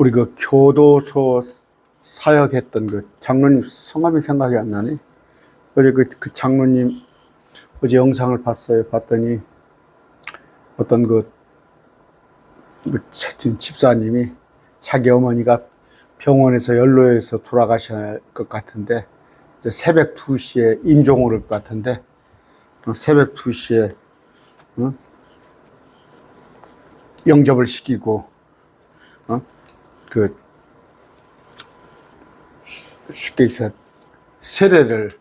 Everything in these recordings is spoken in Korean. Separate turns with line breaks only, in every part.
우리 그 교도소 사역했던 그 장로님 성함이 생각이 안 나네. 어제 그, 그 장로님 어제 영상을 봤어요. 봤더니 어떤 그, 그 차- 집사님이 자기 어머니가 병원에서 연로해서 돌아가셔야 할 것 같은데 새벽 2시에 임종 오를 것 같은데 어, 새벽 2시에 어? 영접을 시키고 어? 그 쉽게 해서 세례를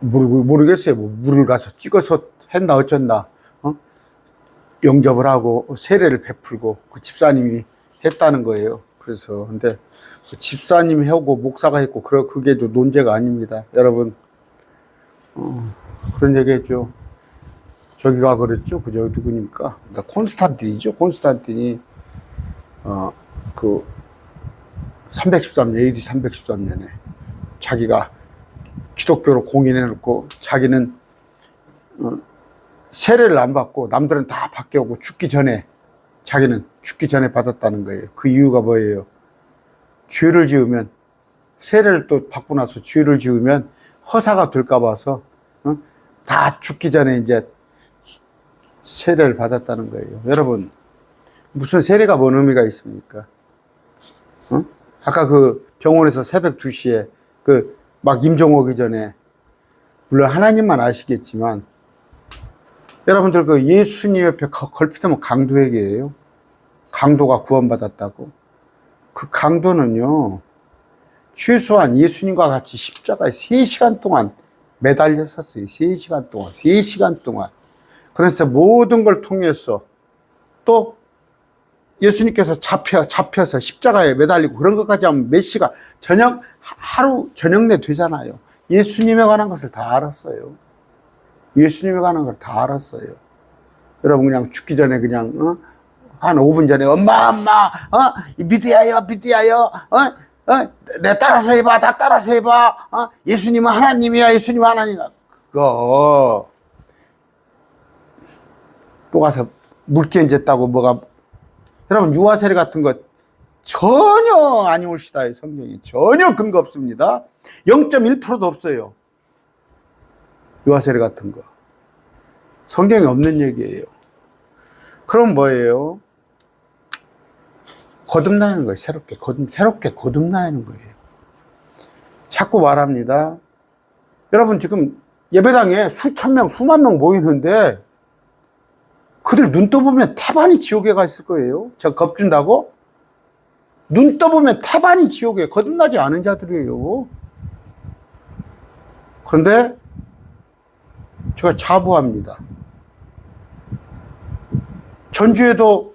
모르, 모르겠어요. 뭐 물을 가서 찍어서 했나 어쩐다. 어? 영접을 하고 세례를 베풀고 그 집사님이 했다는 거예요. 그래서 근데 그 집사님이 하고 목사가 했고 그게 또 논제가 아닙니다. 여러분 어, 그런 얘기했죠. 저기가 그랬죠. 그저 누구니까? 콘스탄틴이죠. 콘스탄틴이 어 그 313년 AD 313년에 자기가 기독교로 공인해 놓고 자기는 어, 세례를 안 받고 남들은 다 받겨오고 죽기 전에 자기는 죽기 전에 받았다는 거예요. 그 이유가 뭐예요? 죄를 지으면 세례를 또 받고 나서 죄를 지으면 허사가 될까 봐서 어? 다 죽기 전에 이제 세례를 받았다는 거예요. 여러분 무슨 세례가 뭔 의미가 있습니까? 어? 아까 그 병원에서 새벽 2시에 그 막 임종 오기 전에 물론 하나님만 아시겠지만 여러분들 그 예수님 옆에 거- 걸핏하면 강도에게예요. 강도가 구원받았다고. 그 강도는요. 최소한 예수님과 같이 십자가에 3시간 동안 매달렸었어요. 3시간 동안. 3시간 동안. 그래서 모든 걸 통해서 또 예수님께서 잡혀, 잡혀서 십자가에 매달리고 그런 것까지 하면 몇 시간, 저녁, 하루, 저녁 내 되잖아요. 예수님에 관한 것을 다 알았어요. 예수님에 관한 걸 다 알았어요. 여러분 그냥 죽기 전에 그냥, 어? 한 5분 전에 엄마, 엄마, 어? 믿어야요, 믿어야요, 어? 어? 내 따라서 해봐, 나 따라서 해봐, 어? 예수님은 하나님이야, 예수님은 하나님이야. 그거, 또 가서 물견졌다고 뭐가 여러분 유아 세례 같은 것 전혀 아니 옳시다 이 성경이 전혀 근거 없습니다. 0.1%도 없어요. 유아 세례 같은 거 성경에 없는 얘기예요. 그럼 뭐예요? 거듭나는 거예요. 새롭게 거듭 새롭게 거듭나는 거예요. 자꾸 말합니다. 여러분 지금 예배당에 수천 명, 수만 명 모이는데 그들 눈 떠보면 태반이 지옥에 가 있을 거예요. 제가 겁준다고? 눈 떠보면 태반이 지옥에 거듭나지 않은 자들이에요. 그런데 제가 자부합니다. 전주에도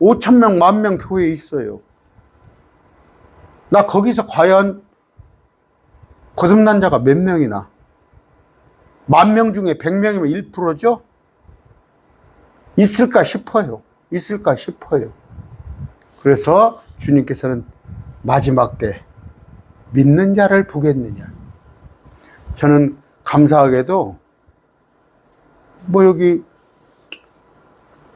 5천 명, 만명 교회 있어요. 나 거기서 과연 거듭난 자가 몇 명이나? 만 명 중에 100명이면 1%죠? 있을까 싶어요. 있을까 싶어요. 그래서 주님께서는 마지막 때 믿는 자를 보겠느냐. 저는 감사하게도 뭐 여기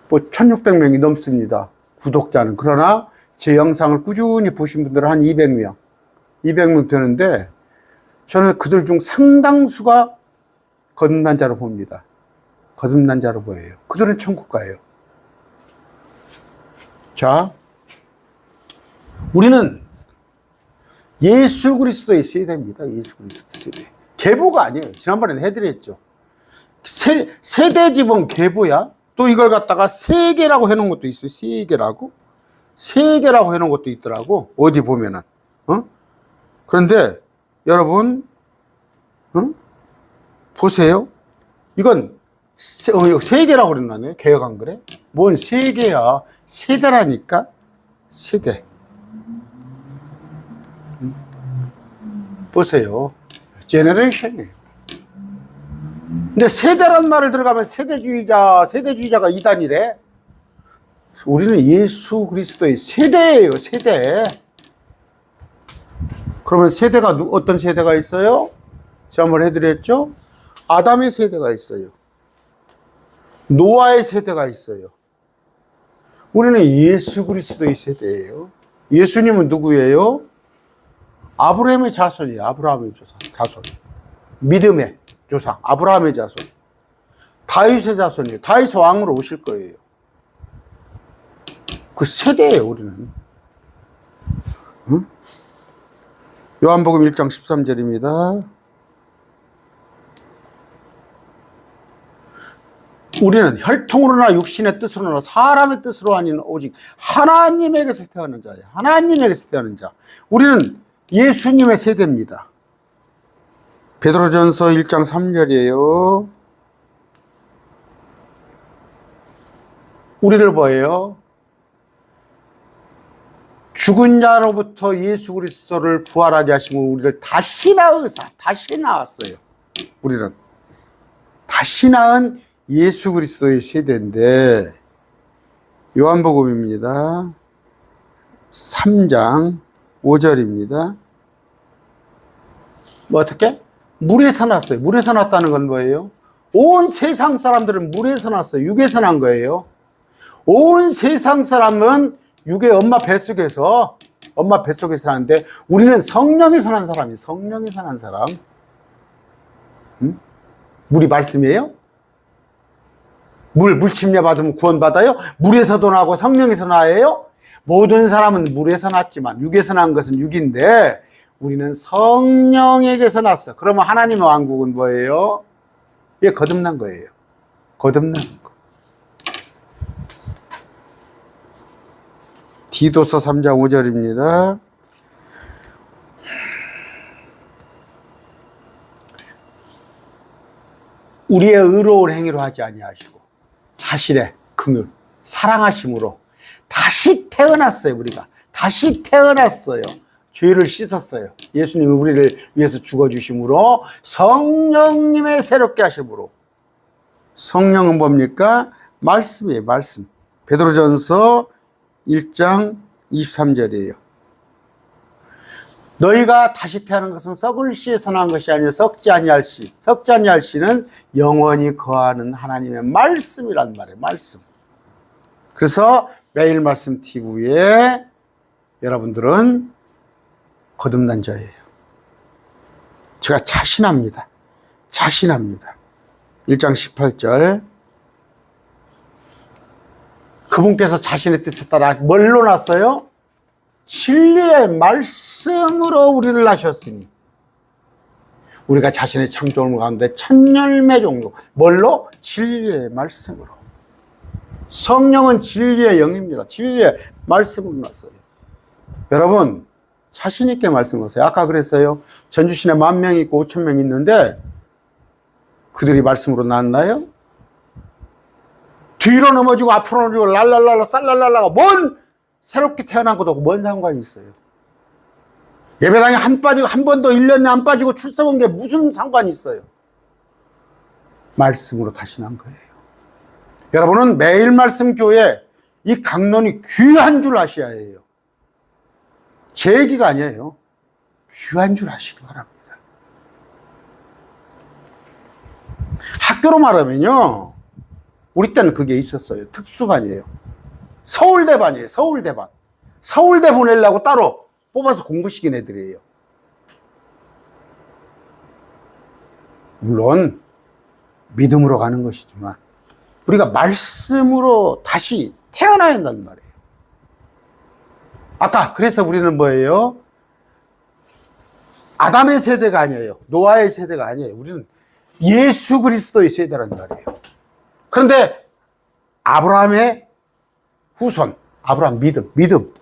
뭐 1600명이 넘습니다. 구독자는. 그러나 제 영상을 꾸준히 보신 분들은 한 200명, 200명 되는데 저는 그들 중 상당수가 거듭난 자로 봅니다. 거듭난 자로 보여요. 그들은 천국 가요. 자, 우리는 예수 그리스도의 세대입니다. 예수 그리스도 세대. 계보가 아니에요. 지난번에 해드렸죠. 세, 세대 지번 계보야. 또 이걸 갖다가 세계라고 해놓은 것도 있어요. 세계라고. 세계라고 해놓은 것도 있더라고. 어디 보면은. 어? 그런데 여러분, 어? 보세요. 이건 세, 어, 이거 세계라고 그랬나네? 개혁 안 그래? 뭔 세계야? 세대라니까? 세대. 음. 보세요. 제너레이션이에요. 근데 세대란 말을 들어가면 세대주의자, 세대주의자가 이단이래. 우리는 예수 그리스도의 세대예요, 세대. 그러면 세대가 누, 어떤 세대가 있어요? 지난번 해드렸죠? 아담의 세대가 있어요. 노아의 세대가 있어요. 우리는 예수 그리스도의 세대예요. 예수님은 누구예요? 아브라함의 자손이에요. 아브라함의 자손. 믿음의 조상. 아브라함의 자손. 다윗의 자손이에요. 다윗 왕으로 오실 거예요. 그 세대예요, 우리는. 응? 요한복음 1장 13절입니다. 우리는 혈통으로나 육신의 뜻으로나 사람의 뜻으로 아닌 오직 하나님에게서 태어난 자예요. 하나님에게서 태어난 자. 우리는 예수님의 세대입니다. 베드로전서 1장 3절이에요. 우리를 뭐예요? 죽은 자로부터 예수 그리스도를 부활하게 하시고 우리를 다시 낳으사 다시 낳았어요. 우리는 다시 낳은 예수 그리스도의 세대인데 요한복음입니다. 3장 5절입니다. 뭐 어떻게? 물에서 났어요. 물에서 났다는 건 뭐예요? 온 세상 사람들은 물에서 났어요. 육에서 난 거예요. 온 세상 사람은 육의 엄마 뱃속에서 엄마 뱃속에서 나는데 우리는 성령에서 난 사람이 성령에서 난 사람. 응? 물이 말씀이에요? 물, 물 침례 받으면 구원받아요? 물에서도 나고 성령에서 나예요? 모든 사람은 물에서 났지만 육에서 난 것은 육인데 우리는 성령에게서 났어. 그러면 하나님의 왕국은 뭐예요? 이게 거듭난 거예요. 거듭난 거. 디도서 3장 5절입니다. 우리의 의로운 행위로 하지 아니하시고 자신의 긍휼, 사랑하심으로 다시 태어났어요, 우리가. 다시 태어났어요. 죄를 씻었어요. 예수님이 우리를 위해서 죽어주심으로 성령님의 새롭게 하심으로 성령은 뭡니까? 말씀이에요, 말씀. 베드로전서 1장 23절이에요. 너희가 다시 태어난 것은 썩을 씨에서 난 것이 아니요 썩지 아니할 씨. 썩지 아니할 씨는 영원히 거하는 하나님의 말씀이란 말이에요. 말씀. 그래서 매일 말씀 TV에 여러분들은 거듭난 자예요. 제가 자신합니다. 자신합니다. 1장 18절. 그분께서 자신의 뜻에 따라 뭘로 났어요? 진리의 말씀으로 우리를 낳으셨으니 우리가 자신의 창조물 가운데 천열매 종류 뭘로? 진리의 말씀으로 성령은 진리의 영입니다. 진리의 말씀으로 났어요. 여러분 자신 있게 말씀하세요. 아까 그랬어요. 전주시내 만명 있고 오천 명 있는데 그들이 말씀으로 낳았나요? 뒤로 넘어지고 앞으로 넘어지고 랄랄랄라 쌀랄랄라가 뭔 새롭게 태어난 것도 뭔 상관이 있어요? 예배당에 한 빠지고 한 번도 1년에 안 빠지고 출석 온게 무슨 상관이 있어요? 말씀으로 다시 난 거예요. 여러분은 매일 말씀 교회 이 강론이 귀한 줄 아셔야 해요. 제 얘기가 아니에요. 귀한 줄 아시기 바랍니다. 학교로 말하면요. 우리 때는 그게 있었어요. 특수반이에요. 서울대반이에요. 서울대반. 서울대 보내려고 따로 뽑아서 공부시킨 애들이에요. 물론 믿음으로 가는 것이지만 우리가 말씀으로 다시 태어나야 한다는 말이에요. 아까 그래서 우리는 뭐예요? 아담의 세대가 아니에요. 노아의 세대가 아니에요. 우리는 예수 그리스도의 세대란 말이에요. 그런데 아브라함의 후손, 아브라함 믿음, 믿음.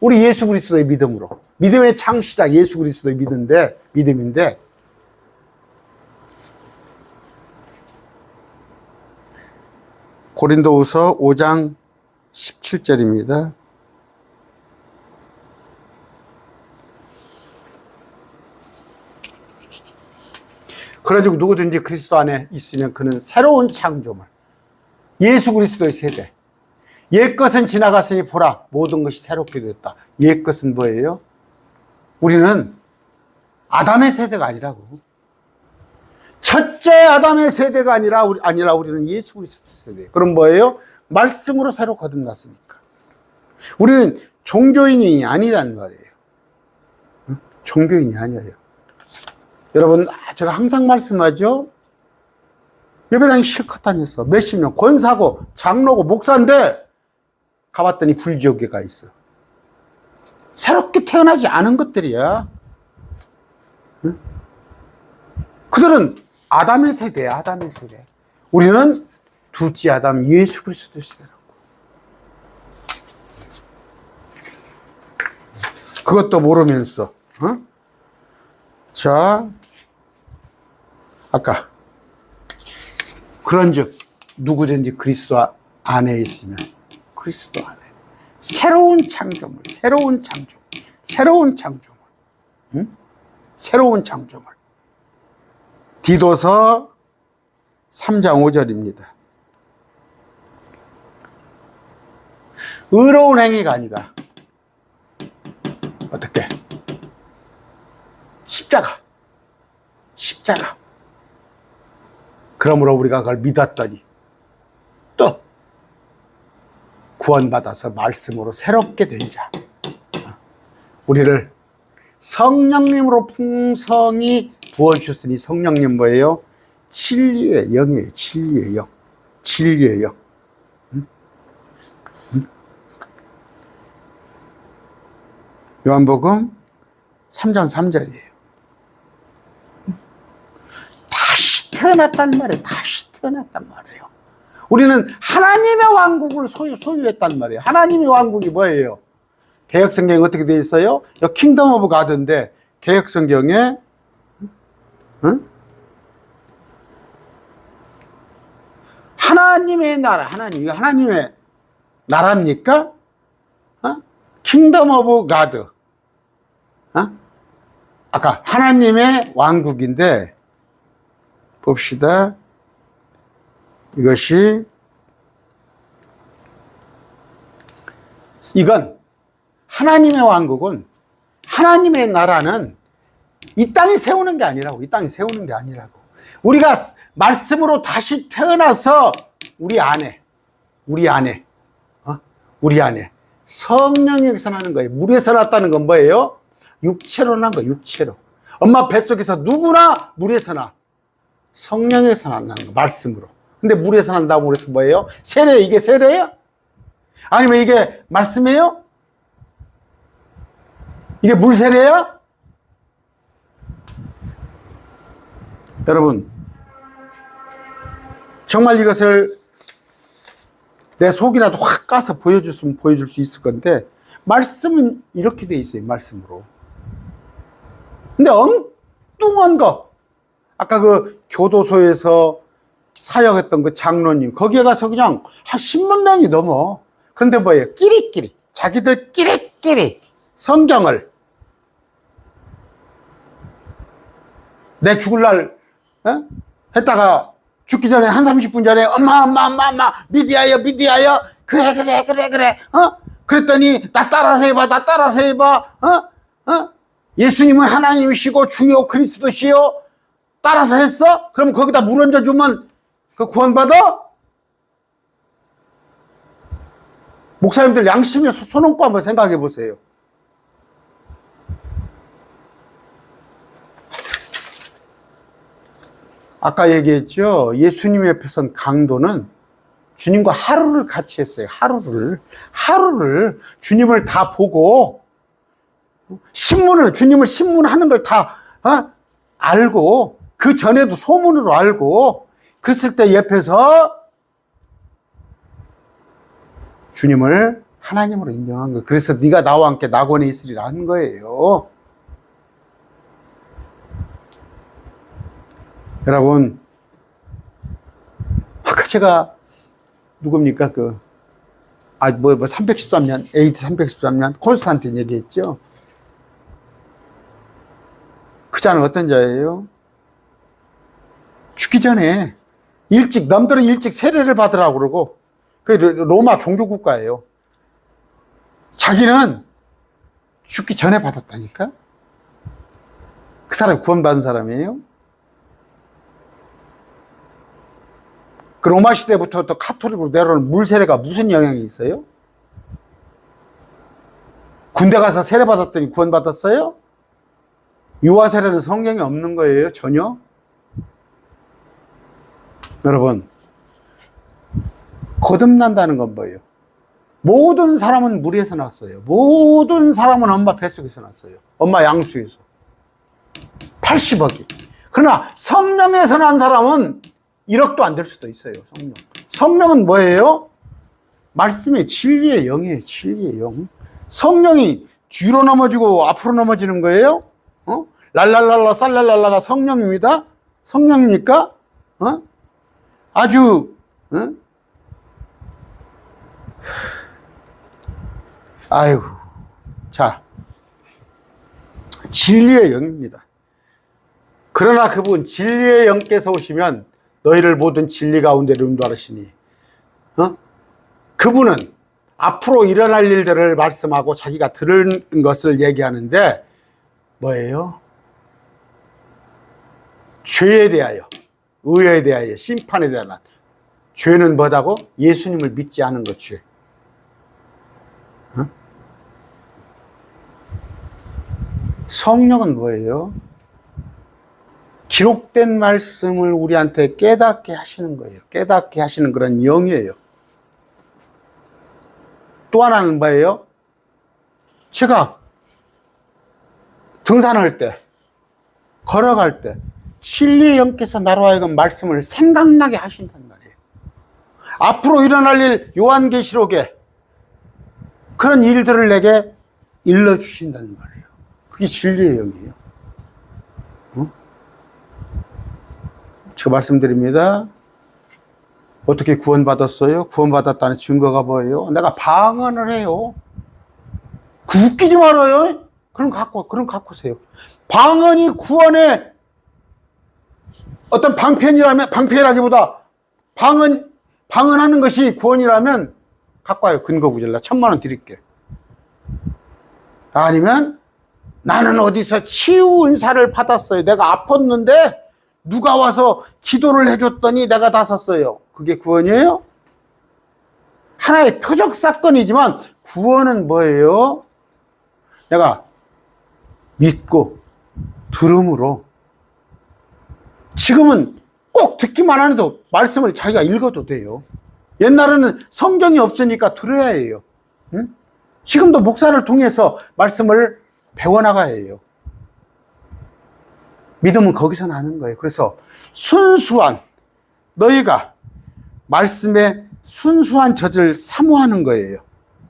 우리 예수 그리스도의 믿음으로. 믿음의 창시자 예수 그리스도의 믿음인데, 믿음인데, 고린도후서 5장 17절입니다. 그래가지고 누구든지 그리스도 안에 있으면 그는 새로운 창조물. 예수 그리스도의 세대. 옛 것은 지나갔으니 보라 모든 것이 새롭게 되었다. 옛 것은 뭐예요? 우리는 아담의 세대가 아니라고. 첫째 아담의 세대가 아니라 우리, 아니라 우리는 예수 그리스도 세대. 그럼 뭐예요? 말씀으로 새로 거듭났으니까. 우리는 종교인이 아니란 말이에요. 응? 종교인이 아니에요. 여러분, 아, 제가 항상 말씀하죠? 예배당이 실컷 다녔어. 몇십 년. 권사고, 장로고, 목사인데, 가봤더니 불지옥에 가 있어. 새롭게 태어나지 않은 것들이야. 응? 그들은 아담의 세대야, 아담의 세대. 우리는 둘째 아담 예수 그리스도의 세대라고. 그것도 모르면서, 어? 자, 아까 그런 즉 누구든지 그리스도 안에 있으면 그리스도 안에 새로운 창조물, 새로운 창조, 새로운 창조물, 응? 새로운 창조물. 디도서 3장 5절입니다. 의로운 행위가 아니라 어떻게? 십자가. 십자가. 그러므로 우리가 그걸 믿었더니 또 구원받아서 말씀으로 새롭게 된 자. 우리를 성령님으로 풍성히 부어주셨으니 성령님 뭐예요? 진리의 영이에요. 진리의 영. 진리의 영. 요한복음 3장 3절이에요. 다시 태어났단 말이에요. 다시 태어났단 말이에요. 우리는 하나님의 왕국을 소유, 소유했단 말이에요. 하나님의 왕국이 뭐예요? 개혁성경에 어떻게 되어 있어요? 여 킹덤 오브 가드인데, 개혁성경에, 응? 하나님의 나라, 하나님, 이거 하나님의 나라입니까? 어? 킹덤 오브 가드. 어? 아까 하나님의 왕국인데, 봅시다. 이것이, 이건 하나님의 왕국은, 하나님의 나라는 이 땅에 세우는 게 아니라고, 이 땅에 세우는 게 아니라고. 우리가 말씀으로 다시 태어나서 우리 안에, 우리 안에, 어? 우리 안에 성령에서 나는 거예요. 물에서 났다는 건 뭐예요? 육체로 난 거, 육체로. 엄마 뱃속에서 누구나 물에서 나. 성령에서 난다는 거, 말씀으로. 근데 물에서 난다고 그래서 뭐예요? 세례, 이게 세례예요? 아니면 이게 말씀이에요? 이게 물 세례야? 여러분, 정말 이것을 내 속이라도 확 까서 보여줬으면 보여줄 수 있을 건데, 말씀은 이렇게 돼 있어요, 말씀으로. 근데 엉뚱한 거, 아까 그 교도소에서 사역했던 그 장로님, 거기에 가서 그냥 한 10만 명이 넘어. 그런데 뭐예요? 끼리끼리, 자기들 끼리끼리 성경을 내 죽을 날 어? 했다가 죽기 전에 한 30분 전에 엄마 엄마 엄마 엄마 미디어요 미디어요 그래 그래 그래 그래 어 그랬더니 나 따라서 해봐 나 따라서 해봐 어? 어? 예수님은 하나님이시고 주요 그리스도시요 따라서 했어? 그럼 거기다 물 얹어 주면 그 구원받아? 목사님들 양심에 손 얹고 한번 생각해 보세요. 아까 얘기했죠. 예수님 옆에 선 강도는 주님과 하루를 같이 했어요. 하루를. 하루를 주님을 다 보고 신문을 주님을 신문하는 걸다 어? 알고 그 전에도 소문으로 알고 그랬을 때 옆에서 주님을 하나님으로 인정한 거예요. 그래서 네가 나와 함께 낙원에 있으리라 한 거예요. 여러분, 아까 제가 누굽니까? 그, 아, 뭐, 뭐, 313년, AD 313년, 콘스탄틴 얘기했죠? 그 자는 어떤 자예요? 죽기 전에 일찍, 남들은 일찍 세례를 받으라고 그러고, 그 로마 종교 국가예요. 자기는 죽기 전에 받았다니까? 그 사람이 구원받은 사람이에요? 그 로마 시대부터 또 카톨릭으로 내려오는 물 세례가 무슨 영향이 있어요? 군대 가서 세례 받았더니 구원 받았어요? 유아 세례는 성경에 없는 거예요, 전혀. 여러분, 거듭난다는 건 뭐예요? 모든 사람은 물에서 났어요. 모든 사람은 엄마 뱃속에서 났어요. 엄마 양수에서. 80억이. 그러나 성령에서 난 사람은 1억도 안 될 수도 있어요. 성령. 성령은 뭐예요? 말씀의 진리의 영이에요. 진리의 영. 성령이 뒤로 넘어지고 앞으로 넘어지는 거예요? 어? 랄랄랄라 쌀랄랄라가 성령입니다. 성령입니까? 어? 아주 어? 아이고 자 진리의 영입니다. 그러나 그분 진리의 영께서 오시면 너희를 모든 진리 가운데로 인도하시니 어? 그분은 앞으로 일어날 일들을 말씀하고 자기가 들은 것을 얘기하는데 뭐예요? 죄에 대하여, 의에 대하여, 심판에 대한 죄는 뭐다고? 예수님을 믿지 않은 것 죄. 어? 성령은 뭐예요? 기록된 말씀을 우리한테 깨닫게 하시는 거예요. 깨닫게 하시는 그런 영이에요. 또 하나는 뭐예요? 제가 등산할 때, 걸어갈 때, 진리의 영께서 나로 하여금 말씀을 생각나게 하신단 말이에요. 앞으로 일어날 일, 요한계시록에 그런 일들을 내게 일러주신다는 말이에요. 그게 진리의 영이에요. 어? 제가 말씀드립니다. 어떻게 구원받았어요? 구원받았다는 증거가 뭐예요? 내가 방언을 해요. 그 웃기지 말아요. 그럼 갖고, 그럼 갖고 오세요. 방언이 구원의 어떤 방편이라면, 방편이라기보다 방언, 방언하는 것이 구원이라면 갖고 와요. 근거 구절라. 천만 원 드릴게. 아니면 나는 어디서 치유 은사를 받았어요. 내가 아팠는데 누가 와서 기도를 해줬더니 내가 다 섰어요. 그게 구원이에요? 하나의 표적 사건이지만 구원은 뭐예요? 내가 믿고 들음으로 지금은 꼭 듣기만 안 해도 말씀을 자기가 읽어도 돼요. 옛날에는 성경이 없으니까 들어야 해요. 응? 지금도 목사를 통해서 말씀을 배워나가야 해요. 믿음은 거기서 나는 거예요. 그래서 순수한 너희가 말씀의 순수한 젖을 사모하는 거예요.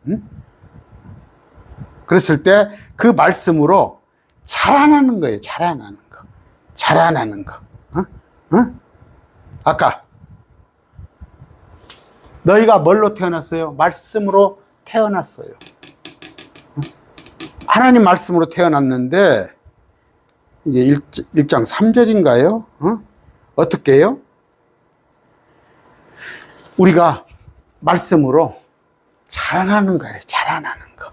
응? 그랬을 때 그 말씀으로 자라나는 거예요. 자라나는 거. 자라나는 거. 어? 어? 아까 너희가 뭘로 태어났어요? 말씀으로 태어났어요. 어? 하나님 말씀으로 태어났는데 이게 1, 1장 3절인가요? 어? 어떻게 해요? 우리가 말씀으로 자라나는 거예요. 자라나는 거.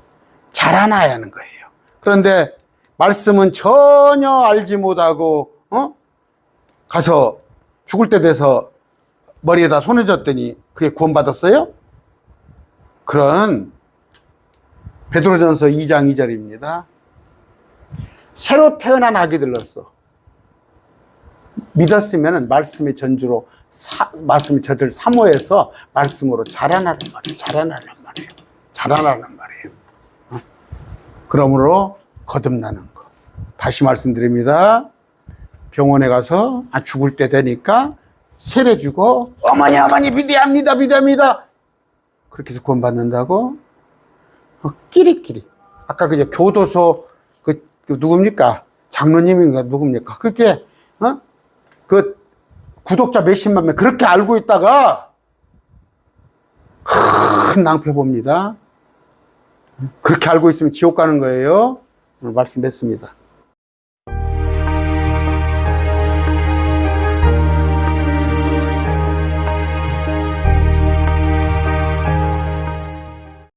자라나야 하는 거예요. 그런데 말씀은 전혀 알지 못하고 어? 가서 죽을 때 돼서 머리에다 손을 줬더니 그게 구원받았어요? 그런 베드로전서 2장 2절입니다. 새로 태어난 아기들로서 믿었으면 말씀의 전주로 사, 말씀의 저들 사모해서 말씀으로 자라나는 말이에요. 자라나는 말이에요. 자라나는 말이에요. 어? 그러므로 거듭나는 거. 다시 말씀드립니다. 병원에 가서 아, 죽을 때 되니까 세례 주고 어머니 어머니 비대합니다 비대합니다. 그렇게 해서 구원받는다고? 어, 끼리끼리. 아까 그저 교도소 그, 그 누굽니까? 장로님인가 누굽니까? 그게 어? 그 구독자 몇십만 명 그렇게 알고 있다가 큰 낭패 봅니다. 그렇게 알고 있으면 지옥 가는 거예요. 오늘 말씀 맺습니다